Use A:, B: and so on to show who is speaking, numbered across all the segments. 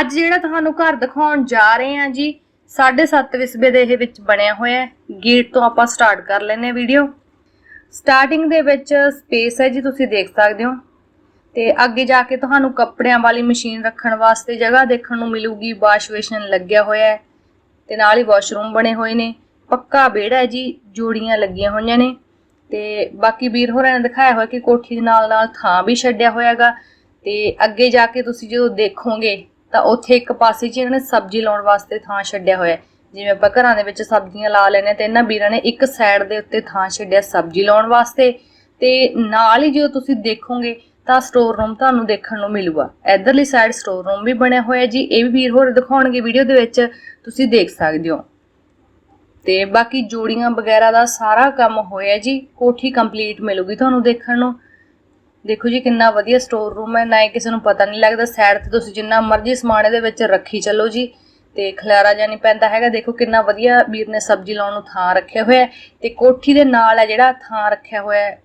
A: ਅੱਜ ਜਿਹੜਾ ਤੁਹਾਨੂੰ ਘਰ ਦਿਖਾਉਣ ਜਾ ਰਹੇ ਹਾਂ ਜੀ 7.5 ਵਿਸਬੇ ਦੇ ਇਹ ਵਿੱਚ ਬਣਿਆ ਹੋਇਆ ਹੈ। ਗੇਟ ਤੋਂ ਆਪਾਂ ਸਟਾਰਟ ਕਰ ਲੈਨੇ ਆ ਵੀਡੀਓ ਸਟਾਰਟਿੰਗ ਦੇ ਵਿੱਚ ਸਪੇਸ ਹੈ ਜੀ, ਤੁਸੀਂ ਦੇਖ ਸਕਦੇ ਹੋ। ਤੇ ਅੱਗੇ ਜਾ ਕੇ ਤੁਹਾਨੂੰ ਕੱਪੜਿਆਂ ਵਾਲੀ ਮਸ਼ੀਨ ਰੱਖਣ ਵਾਸਤੇ ਜਗ੍ਹਾ ਦੇਖਣ ਨੂੰ ਮਿਲੂਗੀ ਵਾਸ਼ ਬੇਸਿਨ ਲੱਗਿਆ ਹੋਇਆ ਹੈ ਤੇ ਨਾਲ ਹੀ ਵਾਸ਼ਰੂਮ ਬਣੇ ਹੋਏ ਨੇ। ਪੱਕਾ ਵਿਹੜਾ ਹੈ ਜੀ, ਜੋੜੀਆਂ ਲੱਗੀਆਂ ਹੋਈਆਂ ਨੇ। ਤੇ ਬਾਕੀ ਵੀਰ ਹੋਰਾਂ ਨੇ ਦਿਖਾਇਆ ਹੋਇਆ ਕਿ ਕੋਠੀ ਦੇ ਨਾਲ ਨਾਲ ਥਾਂ ਵੀ ਛੱਡਿਆ ਹੋਇਆਗਾ ਤੇ ਅੱਗੇ ਜਾ ਕੇ ਤੁਸੀਂ ਜਦੋਂ ਦੇਖੋਗੇ ਤਾਂ ਉੱਥੇ ਇੱਕ ਪਾਸੇ 'ਚ ਇਹਨਾਂ ਨੇ ਸਬਜ਼ੀ ਲਾਉਣ ਵਾਸਤੇ ਥਾਂ ਛੱਡਿਆ ਹੋਇਆ ਜਿਵੇਂ ਆਪਾਂ ਘਰਾਂ ਦੇ ਵਿੱਚ ਸਬਜ਼ੀਆਂ ਲਾ ਲੈਨੇ ਤੇ ਇਹਨਾਂ ਵੀਰਾਂ ਨੇ ਇੱਕ ਸਾਈਡ ਦੇ ਉੱਤੇ ਥਾਂ ਛੱਡਿਆ ਸਬਜ਼ੀ ਲਾਉਣ ਵਾਸਤੇ। ਤੇ ਨਾਲ ਹੀ ਜਦੋਂ ਤੁਸੀਂ ਦੇਖੋਗੇ ਤਾਂ ਸਟੋਰ ਰੂਮ ਤੁਹਾਨੂੰ ਦੇਖਣ ਨੂੰ ਮਿਲੂਗਾ। ਇਧਰਲੀ ਸਾਈਡ ਸਟੋਰ ਰੂਮ ਵੀ ਬਣਿਆ ਹੋਇਆ ਜੀ। ਇਹ ਵੀ ਵੀਰ ਹੋਰ ਦਿਖਾਉਣਗੇ ਵੀਡੀਓ ਦੇ ਵਿੱਚ। ਤੁਸੀਂ ਦੇਖ ਸਕਦੇ ਹੋ। ਤੇ ਬਾਕੀ ਜੋੜੀਆਂ ਵਗੈਰਾ ਦਾ ਸਾਰਾ ਕੰਮ ਹੋਇਆ ਜੀ। ਕੋਠੀ ਕੰਪਲੀਟ ਮਿਲੂਗੀ ਤੁਹਾਨੂੰ ਦੇਖਣ ਨੂੰ। ਦੇਖੋ ਜੀ ਕਿੰਨਾ ਵਧੀਆ ਸਟੋਰ ਰੂਮ ਹੈ, ਨਾ ਇਹ ਕਿਸੇ ਨੂੰ ਪਤਾ ਨਹੀਂ ਲੱਗਦਾ ਸਾਈਡ ਤੇ ਤੁਸੀਂ ਜਿੰਨਾ ਮਰਜ਼ੀ ਸਮਾਨ ਇਹਦੇ ਵਿੱਚ ਰੱਖੀ ਚੱਲੋ ਜੀ। ਤੇ ਖਲਾਰਾ ਜਾਂ ਪੈਂਦਾ ਹੈਗਾ, ਦੇਖੋ ਕਿੰਨਾ ਵਧੀਆ ਵੀਰ ਨੇ ਸਬਜ਼ੀ ਲਾਉਣ ਨੂੰ ਥਾਂ ਰੱਖਿਆ ਹੋਇਆ ਹੈ। ਤੇ ਕੋਠੀ ਦੇ ਨਾਲ ਹੈ ਜਿਹੜਾ ਥਾਂ ਰੱਖਿਆ ਹੋਇਆ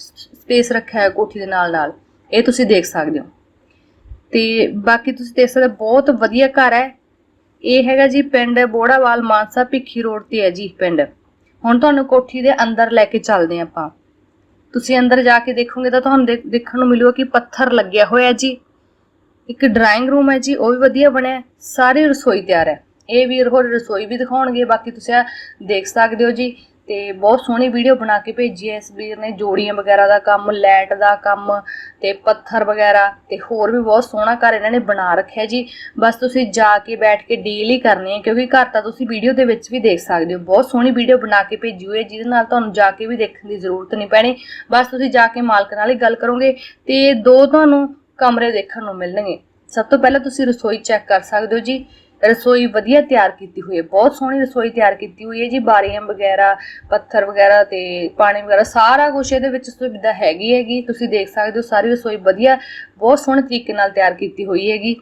A: ਸਪੇਸ ਰੱਖਿਆ ਹੈ ਕੋਠੀ ਦੇ ਨਾਲ ਨਾਲ। ਇਹ ਤੁਸੀਂ ਦੇਖ ਸਕਦੇ ਹੋ। ਤੇ ਬਾਕੀ ਤੁਸੀਂ ਦੇਖ ਸਕਦੇ ਬਹੁਤ ਵਧੀਆ ਘਰ ਹੈ। ਇਹ ਹੈਗਾ ਜੀ ਪਿੰਡ ਬੋੜਾਵਾਲ ਮਾਨਸਾ ਭਿੱਖੀ ਰੋਡ ਤੇ ਹੈ ਜੀ ਪਿੰਡ। ਹੁਣ ਤੁਹਾਨੂੰ ਕੋਠੀ ਦੇ ਅੰਦਰ ਲੈ ਕੇ ਚੱਲਦੇ ਹਾਂ ਆਪਾਂ। ਤੁਸੀਂ ਅੰਦਰ ਜਾ ਕੇ ਦੇਖੋਗੇ ਤਾਂ ਤੁਹਾਨੂੰ ਦੇਖਣ ਨੂੰ ਮਿਲੂਗਾ ਕਿ ਪੱਥਰ ਲੱਗਿਆ ਹੋਇਆ ਜੀ। ਇੱਕ ਡਰਾਇੰਗ ਰੂਮ ਹੈ ਜੀ, ਉਹ ਵੀ ਵਧੀਆ ਬਣਿਆ ਸਾਰੀ ਰਸੋਈ ਤਿਆਰ ਹੈ। ਇਹ ਵੀਰ ਹੋਰ ਰਸੋਈ ਵੀ ਦਿਖਾਉਣਗੇ, ਬਾਕੀ ਤੁਸੀਂ ਆਹ ਦੇਖ ਸਕਦੇ ਹੋ ਜੀ। ਤੇ ਬਹੁਤ ਸੋਹਣੀ ਵੀਡੀਓ ਬਣਾ ਕੇ ਭੇਜੀ ਹੈ ਇਸ ਵੀਰ ਨੇ, ਜੋੜੀਆਂ ਵਗੈਰਾ ਦਾ ਕੰਮ ਲੈਟ ਦਾ ਕੰਮ ਤੇ ਪੱਥਰ ਵਗੈਰਾ ਤੇ ਹੋਰ ਵੀ ਬਹੁਤ ਸੋਹਣਾ ਘਰ ਇਹਨਾਂ ਨੇ ਬਣਾ ਰੱਖਿਆ ਜੀ। ਬਸ ਤੁਸੀਂ ਜਾ ਕੇ ਬੈਠ ਕੇ ਡੀਲ ਹੀ ਕਰਨੀ ਹੈ, ਕਿਉਂਕਿ ਘਰ ਤਾਂ ਤੁਸੀਂ ਵੀਡੀਓ ਦੇ ਵਿੱਚ ਵੀ ਦੇਖ ਸਕਦੇ ਹੋ। ਬਹੁਤ ਸੋਹਣੀ ਵੀਡੀਓ ਬਣਾ ਕੇ ਭੇਜੀ ਹੋਈ ਹੈ, ਜਿਹਦੇ ਨਾਲ ਤੁਹਾਨੂੰ ਜਾ ਕੇ ਵੀ ਦੇਖਣ ਦੀ ਜ਼ਰੂਰਤ ਨਹੀਂ ਪੈਣੀ। ਬਸ ਤੁਸੀਂ ਜਾ ਕੇ ਮਾਲਕ ਨਾਲ ਹੀ ਗੱਲ ਕਰੋਗੇ ਤੇ ਦੋ ਤੁਹਾਨੂੰ ਕਮਰੇ ਦੇਖਣ ਨੂੰ ਮਿਲਣਗੇ। ਸਭ ਤੋਂ ਪਹਿਲਾਂ ਤੁਸੀਂ ਰਸੋਈ ਚੈੱਕ ਕਰ ਸਕਦੇ ਹੋ ਜੀ। ਰਸੋਈ ਵਧੀਆ ਤਿਆਰ ਕੀਤੀ ਹੋਈ ਹੈ, ਬਹੁਤ ਸੋਹਣੀ ਰਸੋਈ ਤਿਆਰ ਕੀਤੀ ਹੋਈ ਹੈ ਜੀ, ਬਾਰੀਆਂ ਵਗੈਰਾ, ਪੱਥਰ ਵਗੈਰਾ ਤੇ ਪਾਣੀ ਵਗੈਰਾ, ਸਾਰਾ ਕੁਝ ਇਹਦੇ ਵਿੱਚ ਸੁਵਿਧਾ ਹੈਗੀ ਹੈਗੀ, ਤੁਸੀਂ ਦੇਖ ਸਕਦੇ ਹੋ ਸਾਰੀ ਰਸੋਈ ਵਧੀਆ, ਬਹੁਤ ਸੋਹਣੇ ਤਰੀਕੇ ਨਾਲ ਤਿਆਰ ਕੀਤੀ ਹੋਈ ਹੈਗੀ।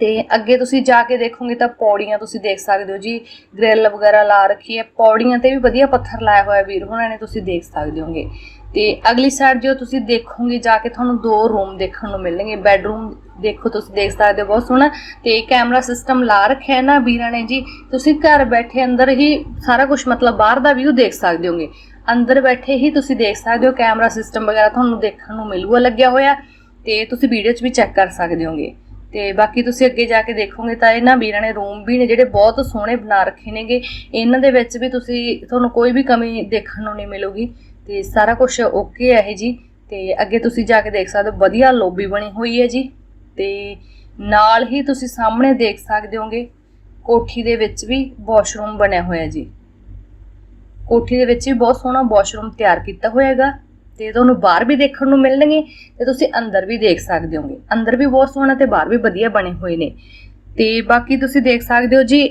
A: ਤੇ ਅੱਗੇ ਤੁਸੀਂ ਜਾ ਕੇ ਦੇਖੋਗੇ ਤਾਂ ਪੌੜੀਆਂ ਤੁਸੀਂ ਦੇਖ ਸਕਦੇ ਹੋ ਜੀ, ਗ੍ਰਿਲ ਵਗੈਰਾ ਲਾ ਰੱਖੀ ਹੈ, ਪੌੜੀਆਂ ਤੇ ਵੀ ਵਧੀਆ ਪੱਥਰ ਲਾਇਆ ਹੋਇਆ ਵੀਰ ਹੋਣਾ ਨੇ, ਤੁਸੀਂ ਦੇਖ ਸਕਦੇ ਹੋਗੇ। ਤੇ ਅਗਲੀ ਸਾਈਡ ਜੋ ਤੁਸੀਂ ਦੇਖੋਗੇ, ਜਾ ਕੇ ਤੁਹਾਨੂੰ ਦੋ ਰੂਮ ਦੇਖਣ ਨੂੰ ਮਿਲਣਗੇ। ਬੈੱਡਰੂਮ ਦੇਖੋ, ਤੁਸੀਂ ਦੇਖ ਸਕਦੇ ਹੋ, ਬਹੁਤ ਸੋਹਣਾ। ਤੇ ਕੈਮਰਾ ਸਿਸਟਮ ਲਾ ਰੱਖਿਆ ਹੈ ਨਾ ਵੀਰਾਂ ਨੇ ਜੀ, ਤੁਸੀਂ ਘਰ ਬੈਠੇ ਅੰਦਰ ਹੀ ਸਾਰਾ ਕੁਝ ਮਤਲਬ ਬਾਹਰ ਦਾ ਵਿਊ ਦੇਖ ਸਕਦੇ ਹੋਗੇ। ਅੰਦਰ ਬੈਠੇ ਹੀ ਤੁਸੀਂ ਦੇਖ ਸਕਦੇ ਹੋ ਕੈਮਰਾ ਸਿਸਟਮ ਵਗੈਰਾ ਤੁਹਾਨੂੰ ਦੇਖਣ ਨੂੰ ਮਿਲੂਗਾ, ਲੱਗਿਆ ਹੋਇਆ। ਤੇ ਤੁਸੀਂ ਵੀਡੀਓ 'ਚ ਵੀ ਚੈੱਕ ਕਰ ਸਕਦੇ ਹੋਗੇ। ਤੇ ਬਾਕੀ ਤੁਸੀਂ ਅੱਗੇ ਜਾ ਕੇ ਦੇਖੋਗੇ ਤਾਂ ਇਹਨਾਂ ਵੀਰਾਂ ਨੇ ਰੂਮ ਵੀ ਨੇ ਜਿਹੜੇ ਬਹੁਤ ਸੋਹਣੇ ਬਣਾ ਰੱਖੇ ਨੇਗੇ। ਇਹਨਾਂ ਦੇ ਵਿੱਚ ਵੀ ਤੁਸੀਂ, ਤੁਹਾਨੂੰ ਕੋਈ ਵੀ ਕਮੀ ਦੇਖਣ ਨੂੰ ਨਹੀਂ ਮਿਲੂਗੀ। ਤੇ ਸਾਰਾ ਕੁਝ ਓਕੇ ਹੈ ਇਹ ਜੀ। ਤੇ ਅੱਗੇ ਤੁਸੀਂ ਜਾ ਕੇ ਦੇਖ ਸਕਦੇ ਹੋ, ਵਧੀਆ ਲੌਬੀ ਬਣੀ ਹੋਈ ਹੈ ਜੀ। ਤੇ ਨਾਲ ਹੀ ਤੁਸੀਂ ਸਾਹਮਣੇ ਦੇਖ ਸਕਦੇ ਹੋਗੇ, ਕੋਠੀ ਦੇ ਵਿੱਚ ਵੀ ਵਾਸ਼ਰੂਮ ਬਣਿਆ ਹੋਇਆ ਜੀ। ਕੋਠੀ ਦੇ ਵਿੱਚ ਵੀ ਬਹੁਤ ਸੋਹਣਾ ਵਾਸ਼ਰੂਮ ਤਿਆਰ ਕੀਤਾ ਹੋਇਆ ਹੈਗਾ ਤੇ ਤੁਹਾਨੂੰ ਬਾਹਰ ਵੀ ਦੇਖਣ ਨੂੰ ਮਿਲਣਗੇ ਤੇ ਤੁਸੀਂ ਅੰਦਰ ਵੀ ਦੇਖ ਸਕਦੇ ਹੋਗੇ। ਅੰਦਰ ਵੀ ਬਹੁਤ ਸੋਹਣਾ ਤੇ ਬਾਹਰ ਵੀ ਵਧੀਆ ਬਣੇ ਹੋਏ ਨੇ। ਤੇ ਬਾਕੀ ਤੁਸੀਂ ਦੇਖ ਸਕਦੇ ਹੋ ਜੀ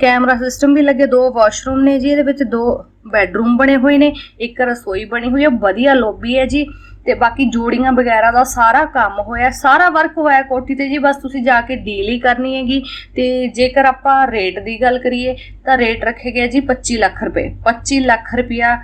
A: ਕੈਮਰਾ ਸਿਸਟਮ ਵੀ ਲੱਗੇ, ਦੋ ਵਾਸ਼ਰੂਮ ਨੇ ਜੀ, ਇਹਦੇ ਵਿੱਚ ਦੋ ਬੈੱਡਰੂਮ ਬਣੇ ਹੋਏ ਨੇ, ਇੱਕ ਰਸੋਈ ਬਣੀ ਹੋਈ ਹੈ ਵਧੀਆ ਲੌਬੀ ਹੈ ਜੀ, ਤੇ ਬਾਕੀ ਜੋੜੀਆਂ ਵਗੈਰਾ ਦਾ ਸਾਰਾ ਕੰਮ ਹੋਇਆ, ਸਾਰਾ ਵਰਕ ਹੋਇਆ ਕੋਠੀ ਤੇ ਜੀ, ਬਸ ਤੁਸੀਂ ਜਾ ਕੇ ਡੀਲ ਹੀ ਕਰਨੀ ਹੈਗੀ, ਤੇ ਜੇਕਰ ਆਪਾਂ ਰੇਟ ਦੀ ਗੱਲ ਕਰੀਏ, ਤਾਂ ਰੇਟ ਰੱਖੇ ਗਿਆ ਜੀ 25 ਲੱਖ ਰੁਪਏ 25 ਲੱਖ ਰੁਪਇਆ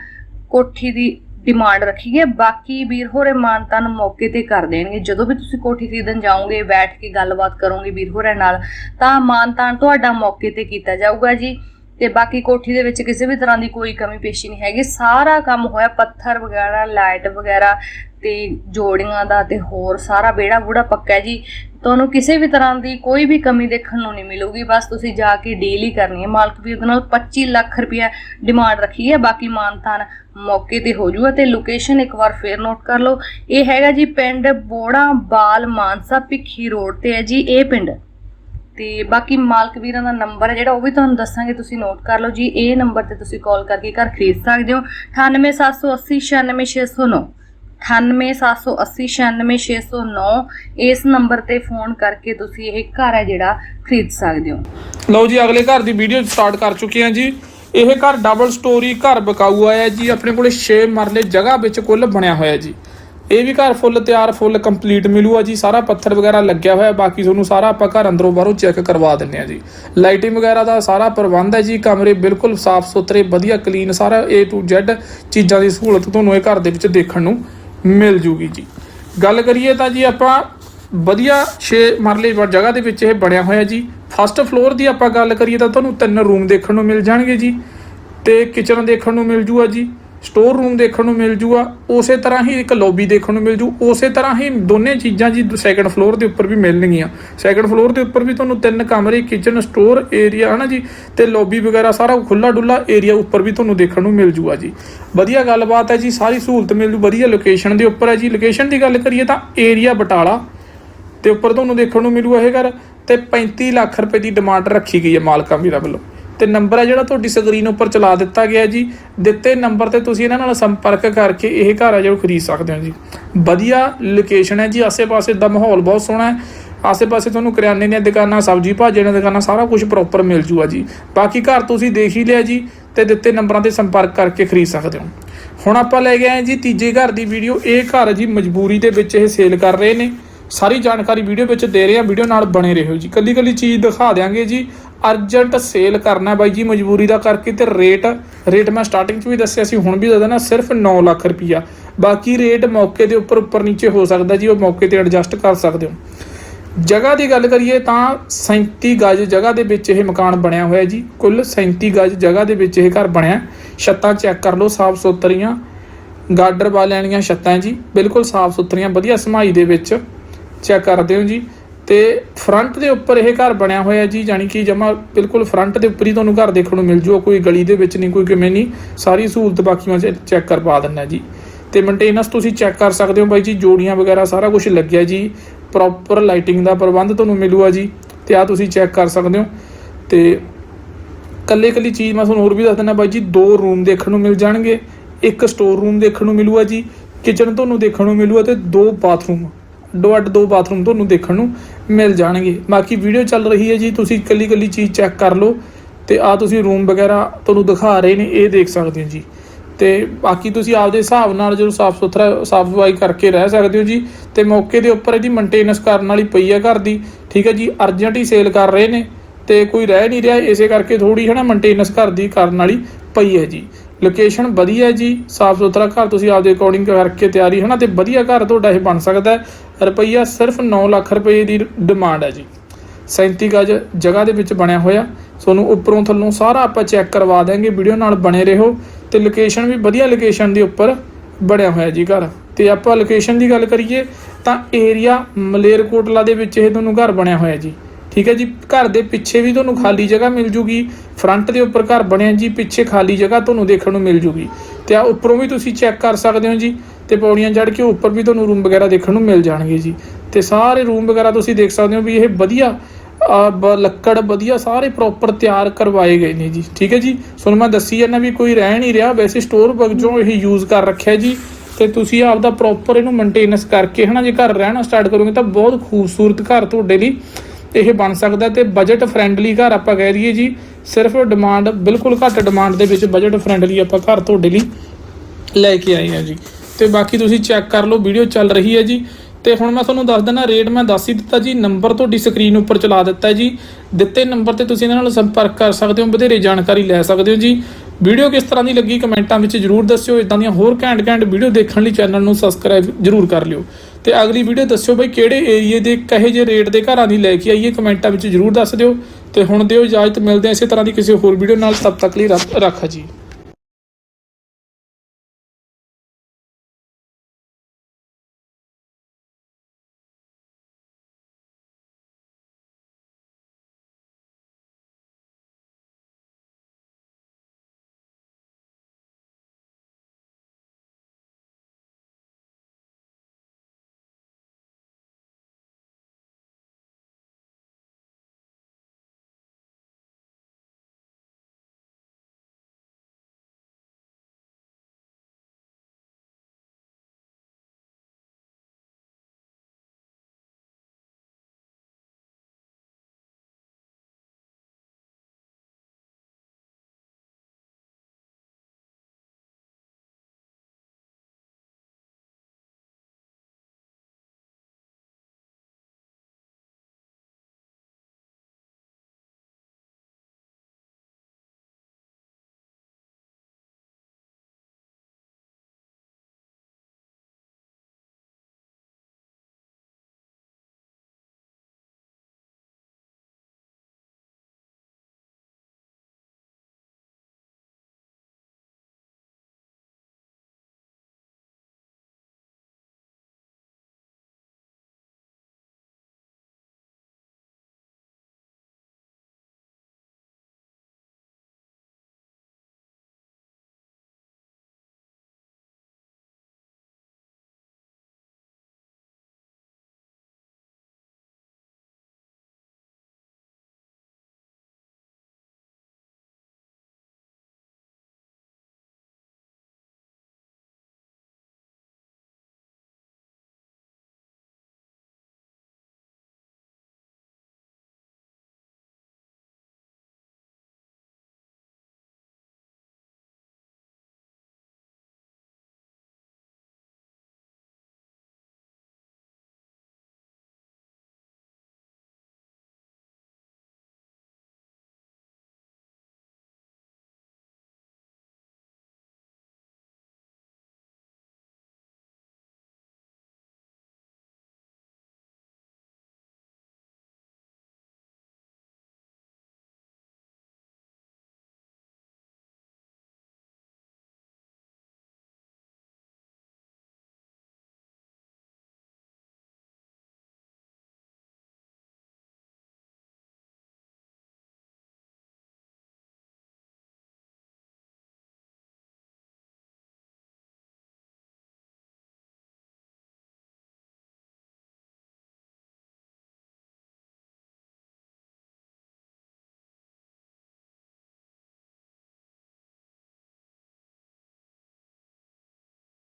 A: ਕੋਠੀ ਦੀ ਡਿਮਾਂਡ ਰੱਖੀ ਹੈ। ਬਾਕੀ ਵੀਰ ਹੋਰੇ ਮਾਨਤਾਨ ਮੌਕੇ ਤੇ ਕਰ ਦੇਣਗੇ। ਜਦੋਂ ਵੀ ਤੁਸੀਂ ਕੋਠੀ ਖਰੀਦਣ ਜਾਓਗੇ, ਬੈਠ ਕੇ ਗੱਲਬਾਤ ਕਰੋਗੇ ਵੀਰ ਹੋਰਾਂ ਨਾਲ, ਤਾਂ ਮਾਨਤਾਨ ਤੁਹਾਡਾ ਮੌਕੇ ਤੇ ਕੀਤਾ ਜਾਊਗਾ ਜੀ। ਤੇ ਬਾਕੀ ਕੋਠੀ ਦੇ ਵਿੱਚ ਕਿਸੇ ਵੀ ਤਰ੍ਹਾਂ ਦੀ ਕੋਈ ਕਮੀ ਪੇਸ਼ੀ ਨਹੀਂ ਹੈਗੀ। ਸਾਰਾ ਕੰਮ ਹੋਇਆ, ਪੱਥਰ ਵਗੈਰਾ, ਲਾਈਟ ਵਗੈਰਾ ਤੇ ਜੋੜੀਆਂ ਦਾ ਤੇ ਹੋਰ ਸਾਰਾ ਵਿਹੜਾ ਬੂੜਾ ਪੱਕਾ ਹੈ ਜੀ। ਤੁਹਾਨੂੰ ਕਿਸੇ ਵੀ ਤਰ੍ਹਾਂ ਦੀ ਕੋਈ ਵੀ ਕਮੀ ਦੇਖਣ ਨੂੰ ਨਹੀਂ ਮਿਲੂਗੀ। ਬਸ ਤੁਸੀਂ ਜਾ ਕੇ ਡੀਲ ਹੀ ਕਰਨੀ ਹੈ। ਮਾਲਕ ਵੀਰ ਦੇ ਨਾਲ 25 ਲੱਖ ਰੁਪਇਆ ਡਿਮਾਂਡ ਰੱਖੀ ਹੈ। ਬਾਕੀ ਮਾਨਤਾਨ ਮੌਕੇ ਤੇ ਹੋ ਜੂਗਾ ਤੇ ਲੋਕੇਸ਼ਨ ਇੱਕ ਵਾਰ ਫੇਰ ਨੋਟ ਕਰ ਲਓ। ਇਹ ਹੈਗਾ ਜੀ ਪਿੰਡ ਬੋੜਾ ਬਾਲ ਮਾਨਸਾ ਭਿੱਖੀ ਰੋਡ ਤੇ ਹੈ ਜੀ ਇਹ ਪਿੰਡ। ਤੇ ਬਾਕੀ ਮਾਲਕ ਵੀਰਾਂ ਦਾ ਨੰਬਰ ਹੈ ਜਿਹੜਾ ਉਹ ਵੀ ਤੁਹਾਨੂੰ ਦੱਸਾਂਗੇ, ਤੁਸੀਂ ਨੋਟ ਕਰ ਲਓ ਜੀ। ਇਹ ਨੰਬਰ ਤੇ ਤੁਸੀਂ ਕਾਲ ਕਰਕੇ ਘਰ ਖਰੀਦ ਸਕਦੇ ਹੋ। 9878096609 9878096609 ਇਸ ਨੰਬਰ ਤੇ ਫੋਨ ਕਰਕੇ ਤੁਸੀਂ ਇਹ ਘਰ ਹੈ ਜਿਹੜਾ ਖਰੀਦ ਸਕਦੇ ਹੋ।
B: ਲਓ ਜੀ, ਅਗਲੇ ਘਰ ਦੀ ਵੀਡੀਓ ਸਟਾਰਟ ਕਰ ਚੁੱਕੇ ਹਾਂ ਜੀ। ਇਹ ਘਰ ਡਬਲ ਸਟੋਰੀ ਘਰ ਬਕਾਊ ਆਇਆ ਜੀ, ਆਪਣੇ ਕੋਲੇ 6 ਮਰਲੇ ਜਗ੍ਹਾ ਵਿੱਚ ਕੁੱਲ ਬਣਿਆ ਹੋਇਆ ਜੀ। ਇਹ ਵੀ ਘਰ ਫੁੱਲ ਤਿਆਰ, ਫੁੱਲ ਕੰਪਲੀਟ ਮਿਲੂਗਾ ਜੀ, ਸਾਰਾ ਪੱਥਰ ਵਗੈਰਾ ਲੱਗਿਆ ਹੋਇਆ, ਬਾਕੀ ਤੁਹਾਨੂੰ ਸਾਰਾ ਆਪਾਂ ਘਰ ਅੰਦਰੋਂ ਬਾਹਰੋਂ ਚੈੱਕ ਕਰਵਾ ਦਿੰਨੇ ਆ ਜੀ। ਲਾਈਟਿੰਗ ਵਗੈਰਾ ਦਾ ਸਾਰਾ ਪ੍ਰਬੰਧ ਹੈ ਜੀ, ਕਮਰੇ ਬਿਲਕੁਲ ਸਾਫ਼ ਸੁਥਰੇ ਵਧੀਆ ਕਲੀਨ ਸਾਰਾ A to Z ਚੀਜ਼ਾਂ ਦੀ ਸਹੂਲਤ ਤੁਹਾਨੂੰ ਇਹ ਘਰ ਦੇ ਵਿੱਚ ਦੇਖਣ ਨੂੰ ਮਿਲ ਜੂਗੀ ਜੀ। ਗੱਲ ਕਰੀਏ ਤਾਂ ਜੀ ਆਪਾਂ ਵਧੀਆ 6 ਮਰਲੇ ਵਾ ਜਗ੍ਹਾ ਦੇ ਵਿੱਚ ਇਹ ਬਣਿਆ ਹੋਇਆ ਜੀ। ਫਸਟ ਫਲੋਰ ਦੀ ਆਪਾਂ ਗੱਲ ਕਰੀਏ ਤਾਂ ਤੁਹਾਨੂੰ ਤਿੰਨ ਰੂਮ ਦੇਖਣ ਨੂੰ ਮਿਲ ਜਾਣਗੇ ਜੀ। ਤੇ ਕਿਚਨ ਦੇਖਣ ਨੂੰ ਮਿਲ ਜੂਗਾ ਜੀ। ਸਟੋਰ ਰੂਮ ਦੇਖਣ ਨੂੰ ਮਿਲ ਜੂਗਾ, ਉਸੇ ਤਰ੍ਹਾਂ ਹੀ ਇੱਕ ਲੌਬੀ ਦੇਖਣ ਨੂੰ ਮਿਲ ਜੂ, ਉਸੇ ਤਰ੍ਹਾਂ ਹੀ ਦੋਨੇ ਚੀਜ਼ਾਂ ਜੀ ਸੈਕੰਡ ਫਲੋਰ ਦੇ ਉੱਪਰ ਵੀ ਮਿਲਣਗੀਆਂ। ਸੈਕੰਡ ਫਲੋਰ ਦੇ ਉੱਪਰ ਵੀ ਤੁਹਾਨੂੰ ਤਿੰਨ ਕਮਰੇ ਕਿਚਨ ਸਟੋਰ ਏਰੀਆ ਹਨਾ ਜੀ, ਤੇ ਲੌਬੀ ਵਗੈਰਾ ਸਾਰਾ ਖੁੱਲਾ ਡੁੱਲਾ ਏਰੀਆ ਉੱਪਰ ਵੀ ਤੁਹਾਨੂੰ ਦੇਖਣ ਨੂੰ ਮਿਲ ਜੂਗਾ ਜੀ। ਵਧੀਆ ਗੱਲਬਾਤ ਹੈ ਜੀ, ਸਾਰੀ ਸਹੂਲਤ ਮਿਲ ਜੂ, ਵਧੀਆ ਲੋਕੇਸ਼ਨ ਦੇ ਉੱਪਰ ਹੈ ਜੀ। ਲੋਕੇਸ਼ਨ ਦੀ ਗੱਲ ਕਰੀਏ ਤਾਂ ਏਰੀਆ ਬਟਾਲਾ, ਤੇ ਉੱਪਰ ਤੁਹਾਨੂੰ ਦੇਖਣ ਨੂੰ ਮਿਲੂ ਇਹ ਘਰ, ਤੇ 35 ਲੱਖ ਰੁਪਏ ਦੀ ਡਿਮਾਂਡ ਰੱਖੀ ਗਈ ਹੈ ਮਾਲਕਾਂ ਵੀਰਾਂ ਵੱਲੋਂ। ਤੇ ਨੰਬਰ ਹੈ ਜਿਹੜਾ ਤੁਹਾਡੀ ਸਕਰੀਨ ਉੱਪਰ ਚਲਾ ਦਿੱਤਾ ਗਿਆ ਜੀ। ਦਿੱਤੇ ਨੰਬਰ ਤੇ ਤੁਸੀਂ ਇਹਨਾਂ ਨਾਲ ਸੰਪਰਕ ਕਰਕੇ ਇਹ ਘਰ ਹੈ ਜਿਹੜਾ ਖਰੀਦ ਸਕਦੇ ਹੋ ਜੀ। ਵਧੀਆ ਲੋਕੇਸ਼ਨ ਹੈ ਜੀ, ਆਸੇ-ਪਾਸੇ ਦਾ ਮਾਹੌਲ ਬਹੁਤ ਸੋਹਣਾ ਹੈ। ਆਸੇ-ਪਾਸੇ ਤੁਹਾਨੂੰ ਕਰਿਆਨੇ ਦੀਆਂ ਦੁਕਾਨਾਂ, ਸਬਜ਼ੀ ਭਾਜੀ ਦੀਆਂ ਦੁਕਾਨਾਂ, ਸਾਰਾ ਕੁਝ ਪ੍ਰੋਪਰ ਮਿਲ ਜੂਗਾ ਜੀ। ਬਾਕੀ ਘਰ ਤੁਸੀਂ ਦੇਖ ਹੀ ਲਿਆ ਜੀ ਤੇ ਦਿੱਤੇ ਨੰਬਰਾਂ ਤੇ ਸੰਪਰਕ ਕਰਕੇ ਖਰੀਦ ਸਕਦੇ ਹੋ। ਹੁਣ ਆਪਾਂ ਲੈ ਕੇ ਆਏ ਜੀ ਤੀਜੇ ਘਰ ਦੀ ਵੀਡੀਓ ਇਹ ਘਰ ਜੀ ਮਜਬੂਰੀ ਦੇ ਵਿੱਚ ਇਹ ਸੇਲ ਕਰ ਰਹੇ ਨੇ। ਸਾਰੀ ਜਾਣਕਾਰੀ ਵੀਡੀਓ ਵਿੱਚ ਦੇ ਰਹੇ ਆ ਵੀਡੀਓ ਨਾਲ ਬਣੇ ਰਹੋ ਜੀ। ਕੱਲੀ ਕੱਲੀ ਚੀਜ਼ ਦਿਖਾ ਦਿਆਂਗੇ ਜੀ। ਅਰਜੈਂਟ ਸੇਲ ਕਰਨਾ ਬਾਈ ਜੀ, ਮਜਬੂਰੀ ਦਾ ਕਰਕੇ ਤੇ ਰੇਟ ਰੇਟ ਮੈਂ ਸਟਾਰਟਿੰਗ 'ਚ ਵੀ ਦੱਸਿਆ ਸੀ, ਹੁਣ ਵੀ ਦੱਸਦਾ ਨਾ ਸਿਰਫ 9 ਲੱਖ ਰੁਪਈਆ। ਬਾਕੀ ਰੇਟ ਮੌਕੇ ਦੇ ਉੱਪਰ ਉੱਪਰ ਨੀਚੇ ਹੋ ਸਕਦਾ ਜੀ, ਉਹ ਮੌਕੇ ਤੇ ਐਡਜਸਟ ਕਰ ਸਕਦੇ ਹੋ। ਜਗ੍ਹਾ ਦੀ ਗੱਲ ਕਰੀਏ ਤਾਂ 37 ਗਜ ਜਗ੍ਹਾ ਦੇ ਵਿੱਚ ਇਹ ਮਕਾਨ ਬਣਿਆ ਹੋਇਆ ਜੀ। ਕੁੱਲ 37 ਗਜ ਜਗ੍ਹਾ ਦੇ ਵਿੱਚ ਇਹ ਘਰ ਬਣਿਆ। ਛੱਤਾਂ ਚੈੱਕ ਕਰ ਲਓ, ਸਾਫ਼ ਸੁਥਰੀਆਂ। ਗਾਰਡਰ ਵਾਲਿਆਂ ਵਾਲੀਆਂ ਛੱਤਾਂ ਜੀ। ਬਿਲਕੁਲ ਸਾਫ਼ ਸੁਥਰੀਆਂ, ਵਧੀਆ ਸਮਾਈ ਦੇ ਵਿੱਚ। ਚੈੱਕ ਕਰਦੇ ਹੋ ਜੀ। ਤੇ ਫਰੰਟ ਦੇ ਉੱਪਰ ਇਹ ਘਰ ਬਣਿਆ ਹੋਇਆ ਜੀ ਜਾਨੀ ਕਿ ਜਮਾ ਬਿਲਕੁਲ ਫਰੰਟ ਦੇ ਉੱਪਰ ਹੀ ਤੁਹਾਨੂੰ ਘਰ ਦੇਖਣ ਨੂੰ ਮਿਲ ਜੂ ਕੋਈ ਗਲੀ ਦੇ ਵਿੱਚ ਨਹੀਂ, ਕੋਈ ਕਿਵੇਂ ਨਹੀਂ, ਸਾਰੀ ਸਹੂਲਤ ਬਾਕੀ ਮੈਂ ਚੈੱਕ ਕਰ ਪਾ ਦਿੰਦਾ ਜੀ। ਤੇ ਮੇਨਟੇਨੈਂਸ ਤੁਸੀਂ ਚੈੱਕ ਕਰ ਸਕਦੇ ਹੋ ਬਾਈ ਜੀ, ਜੋੜੀਆਂ ਵਗੈਰਾ ਸਾਰਾ ਕੁਝ ਲੱਗਿਆ ਜੀ ਪ੍ਰੋਪਰ ਲਾਈਟਿੰਗ ਦਾ ਪ੍ਰਬੰਧ ਤੁਹਾਨੂੰ ਮਿਲੂਗਾ ਜੀ, ਤੇ ਆ ਤੁਸੀਂ ਚੈੱਕ ਕਰ ਸਕਦੇ ਹੋ। ਤੇ ਕੱਲੇ ਕੱਲੀ ਚੀਜ਼ ਮੈਂ ਤੁਹਾਨੂੰ ਹੋਰ ਵੀ ਦੱਸ ਦਿੰਦਾ ਬਾਈ ਜੀ, ਦੋ ਰੂਮ ਦੇਖਣ ਨੂੰ ਮਿਲ ਜਾਣਗੇ, ਇੱਕ ਸਟੋਰ ਰੂਮ ਦੇਖਣ ਨੂੰ ਮਿਲੂਗਾ ਜੀ ਕਿਚਨ ਤੁਹਾਨੂੰ ਦੇਖਣ ਨੂੰ ਮਿਲੂਗਾ ਤੇ ਦੋ ਬਾਥਰੂਮ ਅੱਡੋ ਅੱਡ ਦੋ ਬਾਥਰੂਮ ਤੁਹਾਨੂੰ ਦੇਖਣ ਨੂੰ ਮਿਲ ਜਾਣਗੇ। ਬਾਕੀ ਵੀਡੀਓ ਚੱਲ ਰਹੀ ਹੈ ਜੀ, ਤੁਸੀਂ ਇਕੱਲੀ ਇਕੱਲੀ ਚੀਜ਼ ਚੈੱਕ ਕਰ ਲਓ ਤੇ ਆ ਤੁਸੀਂ ਰੂਮ ਵਗੈਰਾ ਤੁਹਾਨੂੰ ਦਿਖਾ ਰਹੇ ਨੇ, ਇਹ ਦੇਖ ਸਕਦੇ ਹੋ ਜੀ। ਤੇ ਬਾਕੀ ਤੁਸੀਂ ਆਪਦੇ ਹਿਸਾਬ ਨਾਲ ਜਦੋਂ ਸਾਫ਼ ਸੁਥਰਾ, ਸਾਫ਼ ਸਫ਼ਾਈ ਕਰਕੇ ਰਹਿ ਸਕਦੇ ਹੋ ਜੀ, ਤੇ ਮੌਕੇ ਦੇ ਉੱਪਰ ਇਹਦੀ ਮੇਨਟੇਨੈਂਸ ਕਰਨ ਵਾਲੀ ਪਈ ਹੈ ਘਰ ਦੀ। ਠੀਕ ਹੈ ਜੀ ਅਰਜੈਂਟ ਹੀ ਸੇਲ ਕਰ ਰਹੇ ਨੇ ਤੇ ਕੋਈ ਰਹਿ ਨਹੀਂ ਰਿਹਾ, ਇਸੇ ਕਰਕੇ ਥੋੜੀ ਹੈ ਨਾ ਮੇਨਟੇਨੈਂਸ ਘਰ ਦੀ ਕਰਨ ਵਾਲੀ ਪਈ ਹੈ ਜੀ। ਲੋਕੇਸ਼ਨ ਵਧੀਆ ਜੀ, ਸਾਫ਼ ਸੁਥਰਾ ਘਰ ਤੁਸੀਂ ਆਪਦੇ ਅਕੋਰਡਿੰਗ ਕਰਕੇ ਤਿਆਰੀ ਹੈ ਨਾ ਤੇ ਵਧੀਆ ਘਰ ਤੁਹਾਡਾ ਇਹ ਬਣ ਸਕਦਾ ਰੁਪਈਆ ਸਿਰਫ 9 ਲੱਖ ਰੁਪਏ ਦੀ ਡਿਮਾਂਡ ਹੈ ਜੀ। 37 ਗਜ ਜਗ੍ਹਾ ਦੇ ਵਿੱਚ ਬਣਿਆ ਹੋਇਆ। ਤੁਹਾਨੂੰ ਉੱਪਰੋਂ ਥੱਲੋਂ ਸਾਰਾ ਆਪਾਂ ਚੈੱਕ ਕਰਵਾ ਦਾਂਗੇ ਵੀਡੀਓ ਨਾਲ ਬਣੇ ਰਹੋ। ਤੇ ਲੋਕੇਸ਼ਨ ਵੀ ਵਧੀਆ ਲੋਕੇਸ਼ਨ ਦੇ ਉੱਪਰ ਬਣਿਆ ਹੋਇਆ ਜੀ ਘਰ। ਤੇ ਆਪਾਂ ਲੋਕੇਸ਼ਨ ਦੀ ਗੱਲ ਕਰੀਏ, ਤਾਂ ਏਰੀਆ ਮਲੇਰਕੋਟਲਾ ਦੇ ਵਿੱਚ ਇਹ ਤੁਹਾਨੂੰ ਘਰ ਬਣਿਆ ਹੋਇਆ ਜੀ। ਠੀਕ ਹੈ ਜੀ, ਘਰ ਦੇ ਪਿੱਛੇ ਵੀ ਤੁਹਾਨੂੰ ਖਾਲੀ ਜਗ੍ਹਾ ਮਿਲ ਜੂਗੀ ਫਰੰਟ ਦੇ ਉੱਪਰ ਘਰ ਬਣਿਆ ਜੀ, ਪਿੱਛੇ ਖਾਲੀ ਜਗ੍ਹਾ ਤੁਹਾਨੂੰ ਦੇਖਣ ਨੂੰ ਮਿਲ ਜੂਗੀ। ਤੇ ਆ ਉੱਪਰੋਂ ਵੀ ਤੁਸੀਂ ਚੈੱਕ ਕਰ ਸਕਦੇ ਹੋ ਜੀ, ਤੇ ਪੌੜੀਆਂ ਚੜ੍ਹ ਕੇ ਉੱਪਰ ਵੀ ਤੁਹਾਨੂੰ ਰੂਮ ਵਗੈਰਾ ਦੇਖਣ ਨੂੰ ਮਿਲ ਜਾਣਗੇ ਜੀ। ਤੇ ਸਾਰੇ ਰੂਮ ਵਗੈਰਾ ਤੁਸੀਂ ਦੇਖ ਸਕਦੇ ਹੋ ਵੀ ਇਹ ਵਧੀਆ ਬ- ਲੱਕੜ ਵਧੀਆ ਸਾਰੇ ਪ੍ਰੋਪਰ ਤਿਆਰ ਕਰਵਾਏ ਗਏ ਨੇ ਜੀ। ਠੀਕ ਹੈ ਜੀ, ਤੁਹਾਨੂੰ ਮੈਂ ਦੱਸੀ ਜਾਂਦਾ ਵੀ ਕੋਈ ਰਹਿ ਨਹੀਂ ਰਿਹਾ, ਵੈਸੇ ਸਟੋਰ ਵਜੋਂ ਇਹ ਯੂਜ਼ ਕਰ ਰੱਖਿਆ ਜੀ। ਤੇ ਤੁਸੀਂ ਆਪਦਾ ਪ੍ਰੋਪਰ ਇਹਨੂੰ ਮੇਨਟੇਨੈਂਸ ਕਰਕੇ ਹਨਾ, ਜੇ ਘਰ ਰਹਿਣਾ ਸਟਾਰਟ ਕਰੋਗੇ ਤਾਂ ਬਹੁਤ ਖੂਬਸੂਰਤ ਘਰ ਤੁਹਾਡੇ ਲਈ ਇਹ ਬਣ ਸਕਦਾ ਤੇ ਬਜਟ ਫ੍ਰੈਂਡਲੀ ਘਰ ਆਪਾਂ ਕਹਿ ਦਈਏ ਜੀ, ਸਿਰਫ ਡਿਮਾਂਡ ਬਿਲਕੁਲ ਘੱਟ ਡਿਮਾਂਡ ਦੇ ਵਿੱਚ ਬਜਟ ਫ੍ਰੈਂਡਲੀ ਆਪਾਂ ਘਰ ਤੁਹਾਡੇ ਲਈ ਲੈ ਕੇ ਆਏ ਹਾਂ ਜੀ। ਤੇ ਬਾਕੀ ਤੁਸੀਂ ਚੈੱਕ ਕਰ ਲਓ ਵੀਡੀਓ ਚੱਲ ਰਹੀ ਹੈ ਜੀ। ਤੇ ਹੁਣ ਮੈਂ ਤੁਹਾਨੂੰ ਦੱਸ ਦਿੰਦਾ ਰੇਟ ਮੈਂ ਦੱਸ ਹੀ ਦਿੱਤਾ ਜੀ ਨੰਬਰ ਤੁਹਾਡੀ ਸਕਰੀਨ ਉੱਪਰ ਚਲਾ ਦਿੱਤਾ ਜੀ। ਦਿੱਤੇ ਨੰਬਰ ਤੇ ਤੁਸੀਂ ਇਹਨਾਂ ਨਾਲ ਸੰਪਰਕ ਕਰ ਸਕਦੇ ਹੋ, ਵਧੇਰੇ ਜਾਣਕਾਰੀ ਲੈ ਸਕਦੇ ਹੋ ਜੀ। ਵੀਡੀਓ ਕਿਸ ਤਰ੍ਹਾਂ ਦੀ ਲੱਗੀ ਕਮੈਂਟਾਂ ਵਿੱਚ ਜਰੂਰ ਦੱਸਿਓ ਇਦਾਂ ਦੀਆਂ ਹੋਰ ਘੈਂਟ ਘੈਂਟ ਵੀਡੀਓ ਦੇਖਣ ਲਈ ਚੈਨਲ ਨੂੰ ਸਬਸਕ੍ਰਾਈਬ ਜਰੂਰ ਕਰ ਲਿਓ। ਤੇ ਅਗਲੀ ਵੀਡੀਓ ਦੱਸਿਓ ਬਈ ਕਿਹੜੇ ਏਰੀਏ ਦੇ ਕਹੇ ਜੇ ਰੇਟ ਦੇ ਘਰਾਂ ਦੀ ਲੈ ਕੇ ਆਈਏ, ਕਮੈਂਟਾਂ ਵਿੱਚ ਜਰੂਰ ਦੱਸ ਦਿਓ ਤੇ ਹੁਣ ਦਿਓ ਇਜਾਜ਼ਤ, ਮਿਲਦੇ ਹਾਂ ਇਸੇ ਤਰ੍ਹਾਂ ਦੀ ਕਿਸੇ ਹੋਰ ਵੀਡੀਓ ਨਾਲ ਤਬ ਤੱਕ ਲਈ ਰੱਬ ਰੱਖਾ ਜੀ।